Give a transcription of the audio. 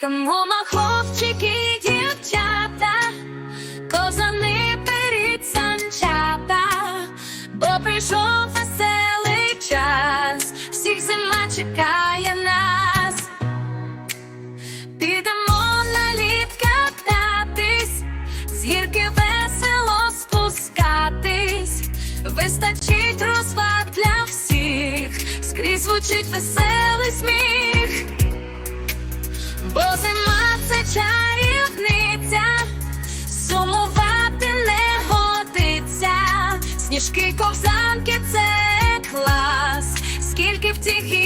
Кому на хлопчики дівчата, козани перед санчата, бо прийшов веселий час, всіх зима чекає нас. Підемо на лід кататись, з гірки весело спускатись, вистачить розваг для всіх, скрізь звучить веселий сміх бо зима це чарівниця, сумувати не годиться, сніжки ковзанки це клас, скільки втіх.